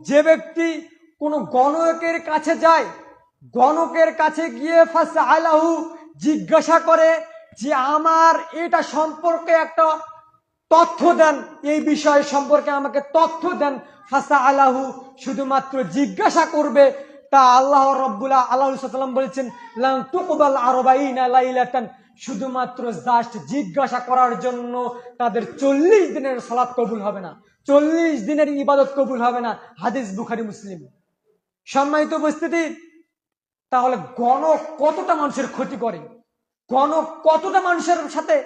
যে ব্যক্তি কোন গণকের কাছে যায়, গণকের কাছে গিয়ে ফাঁসা আলাহু জিজ্ঞাসা করে যে আমার এটা সম্পর্কে একটা তথ্য দেন, এই বিষয় সম্পর্কে আমাকে তথ্য দেন ফাসা আলাহু শুধুমাত্র জিজ্ঞাসা করবে, তা আল্লাহ রব্বুল্লাহ আল্লাহ সাল্লাম বলেছেন, লান তুকবাল আরবাইনা লাইলাতান শুধুমাত্র জাস্ট জিজ্ঞাসা করার জন্য তাদের চল্লিশ দিনের সালাত কবুল হবে না। চল্লিশ দিনের ইবাদত কবুল হবে না, হাদিস বুখারি, মুসলিম। সম্মানিত উপস্থিতি, তাহলে গণ কতটা মানুষের ক্ষতি করে? গণ কতটা মানুষের সাথে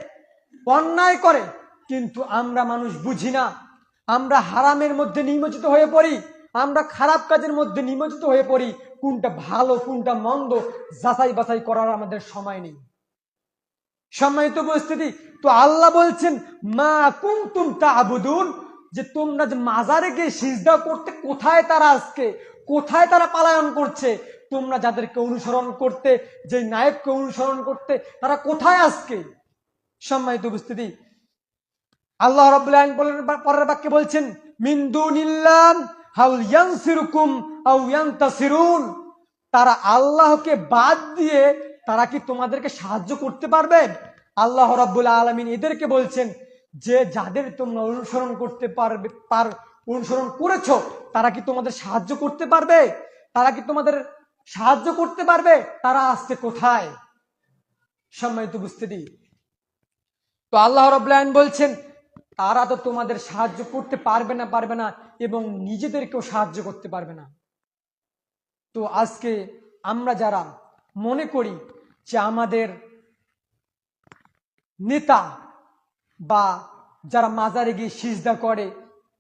অন্যায় করে? কিন্তু আমরা মানুষ বুঝি না। আমরা হারামের মধ্যে নিমজ্জিত হয়ে পড়ি, আমরা খারাপ কাজের মধ্যে নিমজ্জিত হয়ে পড়ি। কোনটা ভালো, কোনটা মন্দ, যাচাই বাছাই করার আমাদের সময় নেই। সম্মানিত উপস্থিতি, তো আল্লাহ বলছেন, মা কুমতুম তা আবুদুন যে তোমরা যে মাজারে গিয়ে সিজদা করতে, কোথায় তারা আজকে? কোথায় তারা পালায়ন করছে? তোমরা যাদেরকে অনুসরণ করতে যে নায়ককে অনুসরণ করতে, তারা কোথায় আজকে? সম্মানিত উপস্থিতি। আল্লাহ বলেন পরের বাক্যে বলছেন, মিন আও ইয়ানতাসিরুন। তারা আল্লাহকে বাদ দিয়ে তারা কি তোমাদেরকে সাহায্য করতে পারবে? আল্লাহ রাব্বুল আলামিন এদেরকে বলছেন যে যাদের তোমরা অনুসরণ করতে পারবে, পার, অনুসরণ করেছ, তারা কি তোমাদের সাহায্য করতে পারবে? তারা কি তোমাদের সাহায্য করতে পারবে? তারা আজকে কোথায়? সম্মানিত উপস্থিতি। তো আল্লাহ রবলায়ন বলছেন, তারা তো তোমাদের সাহায্য করতে পারবে না পারবে না, এবং নিজেদেরকেও সাহায্য করতে পারবে না। তো আজকে আমরা যারা মনে করি যে আমাদের নেতা বা যারা মাজারে গিয়ে সিজদা করে,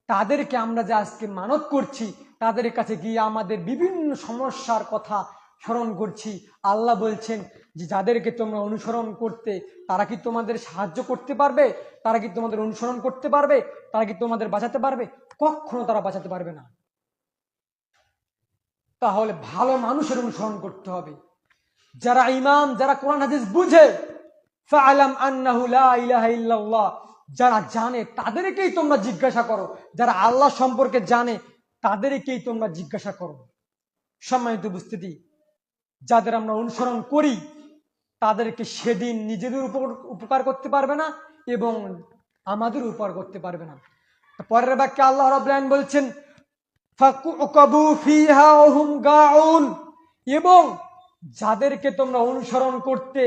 তাদেরকে আমরা যে আজকে মানত করছি, তাদের কাছে গিয়ে আমাদের বিভিন্ন সমস্যার কথা স্মরণ করছি। আল্লাহ বলছেন যে, যাদেরকে তোমরা অনুসরণ করতে, তারা কি তোমাদের সাহায্য করতে পারবে? তারা কি তোমাদের অনুসরণ করতে পারবে? তারা কি তোমাদের বাঁচাতে পারবে? কখনো তারা বাঁচাতে পারবে না। তাহলে ভালো মানুষের অনুসরণ করতে হবে। যারা ইমাম, যারা কোরআন, হাদিস বুঝে যারা জানে, তাদেরকেই তোমরা জিজ্ঞাসা করো। যারা আল্লাহ সম্পর্কে জানে, তাদেরকেই তোমরা জিজ্ঞাসা করো। সম্মানিত উপস্থিতি, যাদের আমরা অনুসরণ করি, তাদেরকে সেদিন নিজেদের উপর উপকার করতে পারবে না এবং আমাদের উপকার করতে পারবে না। পরের বাক্যে আল্লাহ রবলান বলছেন এবং যাদেরকে তোমরা অনুসরণ করতে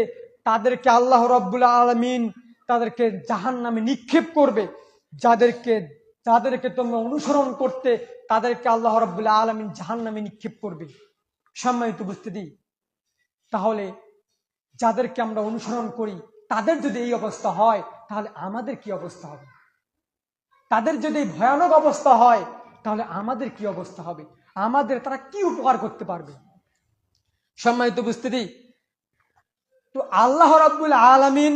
তাদেরকে আল্লাহ রব্বুল আলমিন তাদেরকে জাহান নামে নিক্ষেপ করবে। যাদেরকে যাদেরকে তোমরা অনুসরণ করতে তাদেরকে আল্লাহ রব্বুল্লাহ আলমিন জাহান নামে নিক্ষেপ করবে। সম্মানিত বুঝতে দিই তাহলে যাদেরকে আমরা অনুসরণ করি, তাদের যদি এই অবস্থা হয়, তাহলে আমাদের কি অবস্থা হবে? তাদের যদি ভয়ানক অবস্থা হয়, তাহলে আমাদের কি অবস্থা হবে? আমাদের তারা কি উপকার করতে পারবে? সম্মানিত উপস্থিতি তো আল্লাহ রাব্বুল আলামিন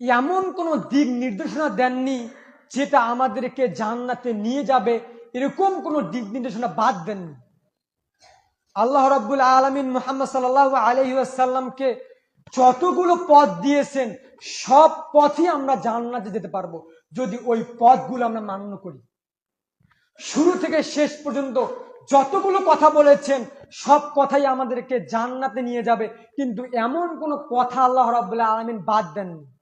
এমন কোন দিক নির্দেশনা দেননি যেটা আমাদেরকে জান্নাতে নিয়ে যাবে, এরকম কোন দিক নির্দেশনা বাদ দেননি। আল্লাহ রাব্বুল আলামিন মুহাম্মদ সাল্লাহ আলহিউসাল্লামকে যতগুলো পথ দিয়েছেন, সব পথই আমরা জান্নাতে যেতে পারব যদি ওই পথগুলো আমরা মান্য করি। শুরু থেকে শেষ পর্যন্ত যতগুলো কথা বলেছেন, সব কথাই আমাদেরকে জান্নাতে নিয়ে যাবে। কিন্তু এমন কোনো কথা আল্লাহ রাবুল্লাহ আলমিন বাদ দেননি।